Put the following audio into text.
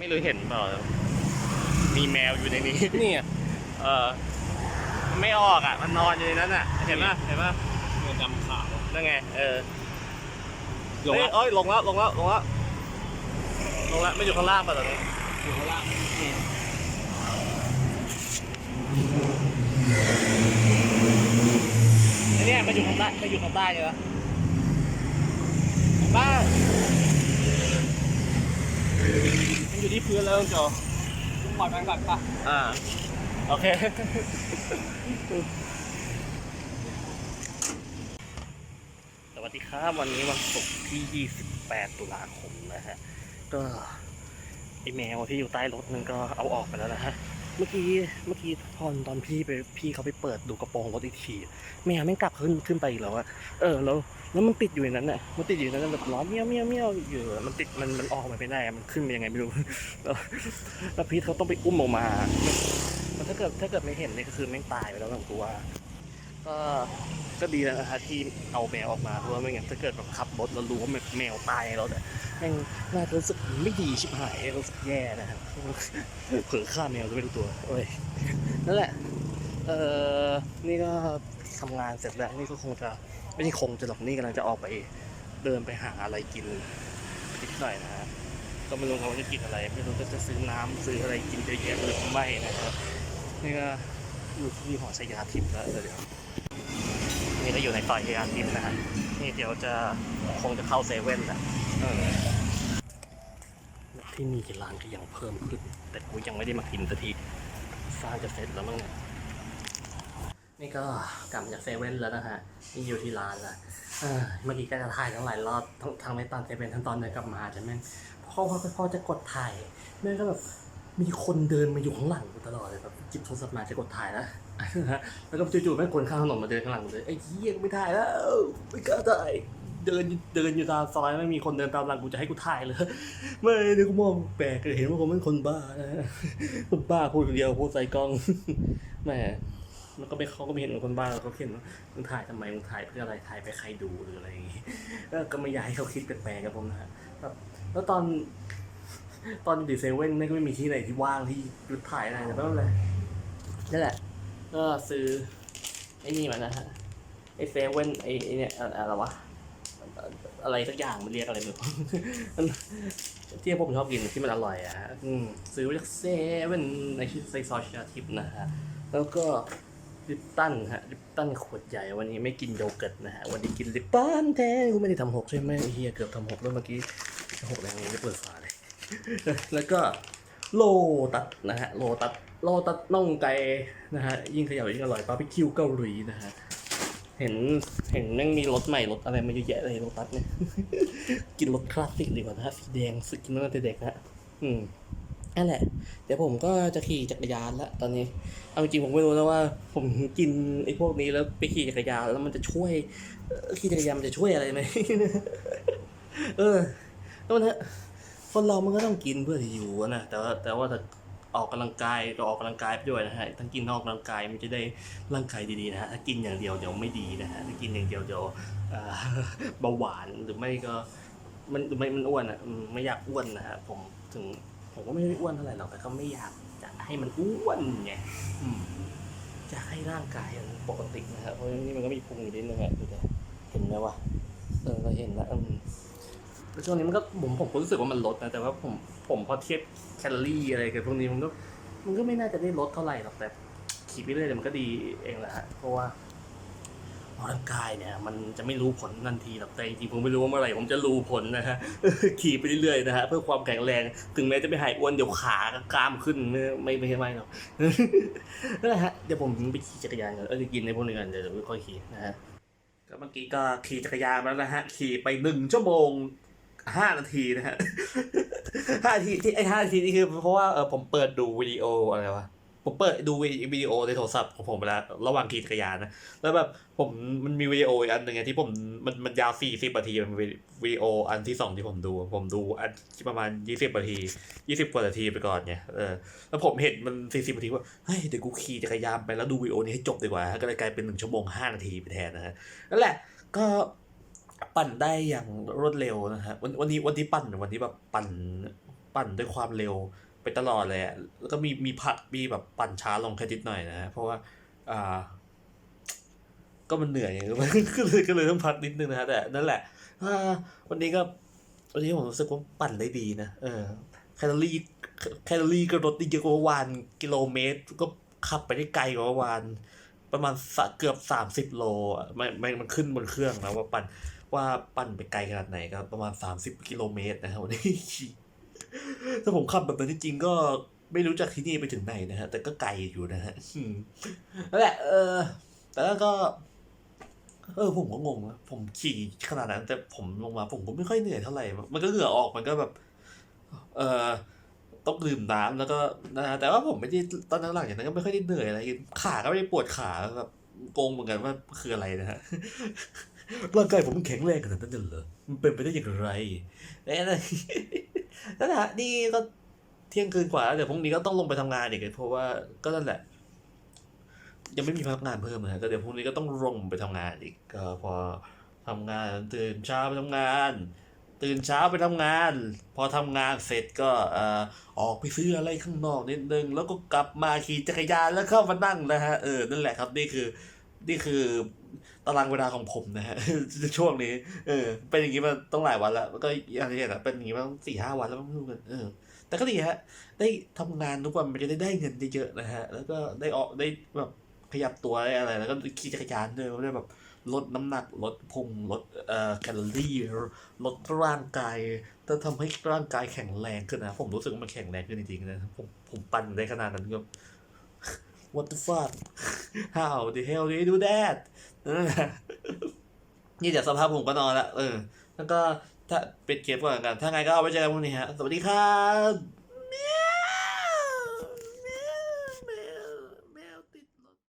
ไม่รู้เห็นเปล่ามีแมวอยู่ในนี้ นี่ไงเออมันไม่ออกอะ มันนอนอยู่ในนั้นอะ เห็นป่ะเห็นป่ะเงินดำขาวนั่นไง เออลงเฮ้ยละเอ้ยลงแล้วลงแล้วลงแล้วลงแล้วไม่อยู่ข้างล่างป่ะตอนนี้อยู่ข้างล่างนี่ไอ้เนี่ยมันอยู่ข้างใต้มันอยู่ข้างใต้เลยนะบ้ามัน อยู่ที่พื้นแล้วจอปล่อยมันก่อนป่ะอ่า โอเค สวัสดีครับ วันนี้วันศุกร์ที่ 28 ตุลาคมนะฮะ ก็ไอแมวที่อยู่ใต้รถนึงก็เอาออกไปแล้วนะฮะเมื่อกี้เมื่อกี้ตอนตอนพี่ไปพี่เขาไปเปิดดูกระโปรงรถอีกทีแมวแม่งกลับขึ้นขึ้นไปอีกแล้วอะเออแล้วแล้วมันติดอยู่ในนั้นน่ะมันติดอยู่ในนั้นแบบร้อนเมี้ยวเมี้ยวเมี้ยวอยู่อะมันติดมันมันออกมาไม่ได้อะมันขึ้นไปยังไงไม่รู้แล้วแล้วพีทเขาต้องไปอุ้มออกมามันถ้าเกิดถ้าเกิดไม่เห็นเนี่ยก็คือแม่งตายไปแล้วผมกลัว ก็ก็ดีแล้วนะฮะที่เอาแมวออกมาเพราะว่าไม่งั้นถ้าเกิดแบบขับรถแล้วรู้ว่าแมวตายแล้วเนี่ยแม่งน่าจะรู้สึกไม่ดีชิบหายรู้สึกแย่นะครับเผลอฆ่าแมวจะไม่รู้ตัวเอ้ยนั่นแหละเออนี่ก็ทำงานเสร็จแล้วนี่ก็คงจะไม่ใช่คงจะหรอกนี่กำลังจะออกไปเดินไปหาอะไรกินนิดหน่อยนะก็ไม่รู้เขาจะกินอะไร ไม่รู้ก็จะซื้อน้ำซื้ออะไรกินเยอะแยะหรือไม่นะครับนี่ก็ อยู่ที่หอชยาทิพย์แล้วเดี๋ยวนี่ก็อยู่ในซอยชยาทิพย์นะฮะนี่เดี๋ยวจะคงจะเข้าเซเว่นแหละเออที่นี่ร้านก็ยังเพิ่มขึ้น แต่กูยังไม่ได้มากินสักทีสร้างจะเสร็จแล้วมั้งเนี่ยนี่ก็กลับมาจากเซเว่นแล้วนะฮะนี่อยู่ที่ร้านละเอ้อเมื่อกี้ก็จะถ่ายทั้งหลายรอบทั้งทั้งในตอนเซเว่นทั้งตอนเดินกลับมาใช่ไหมพอพอพอจะกดถ่ายแม่งก็แบบ มีคนเดินมาอยู่ข้างหลังกูตลอดเลยแบบจิบโทรศัพท์มาจะกดถ่ายแล้วแล้วก็จู่ๆแม่งคนข้างถนนมาเดินข้างหลังกูเลยไอ้เหี้ยไม่ถ่ายแล้วไม่กล้าถ่ายเดินเดินอยู่ตามซอยไม่มีคนเดินตามหลังกูจะให้กูถ่ายเลยไม่เดี๋ยวกูมองแปลกเลยเห็นว่าผมเป็นคนบ้านะคนบ้าพูดคนเดียวพูดใส่กล้องแหมมันก็ไม่เขาก็ไม่เห็นคนบ้าเราเห็นว่ามึงถ่ายทำไมมึงถ่ายเพื่ออะไรถ่ายไปใครดูหรืออะไรอย่างงี้แล้วก็ไม่อยากให้เขาคิดแปลกๆกับผมนะฮะแบบแล้วตอน ตอนดีเซเว่นก็ไม่มีที่ไหนที่ว่างที่หยุดถ่ายอะไรแต่ไม่เป็นไรนั่นแหละ ก็ซื้อไอ้นี่มานะฮะไอ้เซเว่นไอ้ไอ้เนี่ยอะไรวะอะไรสักอย่างมันเรียกอะไรไม่รู้มันที่ผมชอบกินที่มันอร่อยอะฮะอืมซื้อมาจากเซเว่นในชื่อไซซอชาทิปนะฮะแล้วก็ลิปตันฮะลิปตันขวดใหญ่วันนี้ไม่กินโยเกิร์ตนะฮะวันนี้กินลิปตันแทนกูไม่ได้ทำหกใช่ไหมเฮียเกือบทำหกแล้วเมื่อกี้หกแรงไม่เปิดฝาเลย แล้วก็โลตัดนะฮะโลตัดโลตัดน่องไก่นะฮะยิ่งเขย่ายิ่งอร่อยบาร์บีคิวเกาหลีนะฮะเห็นเห็นแม่งมีรถใหม่รถอะไรมาเยอะแยะเลยโลตัสเนี่ย กินรถคลาสสิกดีกว่านะฮะสีแดงสึกกินมาตั้งแต่เด็กนะฮะอืมนั่นแหละ เดี๋ยวผมก็จะขี่จักรยานแล้วตอนนี้ เอาจริงๆผมไม่รู้นะว่า ผมกินไอ้พวกนี้แล้วไปขี่จักรยานแล้วมันจะช่วยขี่จักรยานมันจะช่วยอะไรไหมเออแล้วมันะ คนเรามันก็ต้องกินเพื่อที่อยู่นะแต่ว่าแต่ว่าถ้าออกกำลังกายก็ออกกำลังกายไปด้วยนะฮะทั้งกินทั้งอกกำลังกายมันจะได้ร่างกายดีๆนะฮะถ้ากินอย่างเดียวเดี๋ยวไม่ดีนะฮะถ้ากินอย่างเดียวเดี๋ยวเบาหวานหรือไม่ก็มันไม่มันอ้วนอะไม่อยากอ้วนนะฮะผมถึงผมก็ไม่ได้อ้วนเท่าไหร่หรอกแต่ก็ไม่อยากจะให้มันอ้วนไงจะให้ร่างกายมันปกตินะครับเพราะนี่มันก็มีพุงอยู่นิดนึงอะดูดิเห็นไหมวะเออเราเห็นแล้วอืม แล้วช่วงนี้มันก็ผมผมก็รู้สึกว่ามันลดนะ แต่ว่าผมผมพอเทียบแคลอรี่อะไรกับพวกนี้มันก็มันก็ไม่น่าจะได้ลดเท่าไหร่หรอกแต่ขี่ไปเรื่อยเดี๋ยวมันก็ดีเองแหละฮะเพราะว่าออกกำลังกายเนี่ย มันจะไม่รู้ผลทันทีหรอกแต่จริงๆผมไม่รู้ว่าเมื่อไหร่ผมจะรู้ผลนะฮะขี่ไปเรื่อยๆนะฮะเพื่อความแข็งแรง ถึงแม้จะไม่หายอ้วนเดี๋ยวขากับกล้ามขึ้นไม่ไม่ไม่ไม่หรอกนั่นแหละฮะเดี๋ยวผมไปขี่จักรยานก่อนเออจะกินในพวกนี้กันเดี๋ยวค่อยขี่นะฮะก็เมื่อกี้ก็ขี่จักรยานแล้วนะฮะขี่ไปหนึ่งชั่วโมง ห้านาทีนะฮะห้านาทีที่ไอ้ห้านาทีนี่คือเพราะว่าเออผมเปิดดูวิดีโออะไรวะผมเปิดดูวิดีโอในโทรศัพท์ของผมไปแล้วระหว่างขี่จักรยานนะแล้วแบบผมมันมีวิดีโออีกอันหนึ่งไงที่ผมมันมันยาวสี่สิบนาทีมันเป็นวิดีโออันที่สองที่ผมดู ผมดูอันที่ประมาณยี่สิบนาทียี่สิบกว่านาทีไปก่อนไงเออแล้วผมเห็นมันสี่สิบนาทีว่าเฮ้ยเดี๋ยวกูขี่จักรยานไปแล้วดูวิดีโอนี้ให้จบดีกว่าก็เลยกลายเป็นหนึ่งชั่วโมงห้านาทีไปแทนนะฮะนั่นแหละก็ ปั่นได้อย่างรวดเร็วนะฮะวันวันนี้วันที่ปั่นวันที่แบบปั่นปั่นด้วยความเร็วไปตลอดเลยอะแล้วก็มีมีพักมีแบบปั่นช้าลงแค่นิดหน่อยนะฮะเพราะว่าอ่า ก็มันเหนื่อยก็เลยก็เลยต้องพักนิดนึงนะฮะแต่นั่นแหละวันนี้ก็วันนี้ผมรู้สึกว่าปั่นได้ดีนะเออแคลอรี่แคลอรี่ก็ลดได้เยอะกว่าวานกิโลเมตร ก็ขับไปได้ไกลกว่าวานประมาณเกือบสามสิบโลไม่ไม่มันขึ้นบนเครื่องนะว่าปั่น ว่าปั่นไปไกลขนาดไหนก็ประมาณสามสิบกิโลเมตรนะครับวันนี้ถ้าผมขับแบบนั้นจริงก็ไม่รู้จากที่นี่ไปถึงไหนนะฮะ แต่ก็ไกลอยู่นะฮะนั่นแหละ เออ แต่แล้วก็ เออ ผมก็งงนะผมขี่ขนาดนั้น แต่ผมลงมาผมก็ไม่ค่อยเหนื่อยเท่าไหร่ มันก็เหงื่อออกมันก็แบบ เออต้องดื่มน้ำแล้วก็นะฮะแต่ว่าผมไม่ได้ตอนนั้นหลังจากนั้นก็ไม่ค่อยได้เหนื่อยอะไรขาก็ไม่ได้ปวดขาแบบโกงเหมือนกันว่าคืออะไรนะฮะ ร่างกายผมแข็งแรงขนาดนั้นเลยเหรอมันเป็นไปได้อย่างไรนั่นแหละนี่ก็เที่ยงคืนกว่าแล้วเดี๋ยวพรุ่งนี้ก็ต้องลงไปทำงานอีกเพราะว่าก็นั่นแหละ ยังไม่มีพนักงานเพิ่มนะก็เดี๋ยวพรุ่งนี้ก็ต้องลงไปทำงานอีกก็พอทำงานตื่นเช้าไปทำงาน ตื่นเช้าไปทำงาน พอทำงานเสร็จก็เอ่อออกไปซื้ออะไรข้างนอกนิดนึง แล้วก็กลับมาขี่จักรยานแล้วเข้ามานั่งนะฮะเออนั่นแหละครับนี่คือ นี่คือตารางเวลาของผมนะฮะช่วงนี้ เออ เป็นอย่างนี้มาต้องหลายวันแล้วก็อย่างที่เห็นอะเป็นอย่างนี้มาสี่ห้าวันแล้วไม่รู้กันเออ แต่ก็ดีฮะ ได้ทำงานทุกวันมันจะได้ได้เงินได้เยอะนะฮะ แล้วก็ได้ออกได้แบบขยับตัวได้อะไร แล้วก็ขี่จักรยานด้วยได้แบบลดน้ำหนักลดพุงลดเอ่อแคลอรี่ลดร่างกายจะทำให้ร่างกายแข็งแรงขึ้นนะผมรู้สึกว่ามันแข็งแรงขึ้นจริงๆนะผมผมปั่นได้ขนาดนั้นก็ what the fuck how the hell do you do that นี่เดี๋ยวสภาพผมก็นอนละเออ แล้วก็ถ้าปิดเกมก่อนกัน ถ้าไงก็เอาไว้เจอกันพรุ่งนี้ฮะ สวัสดีครับ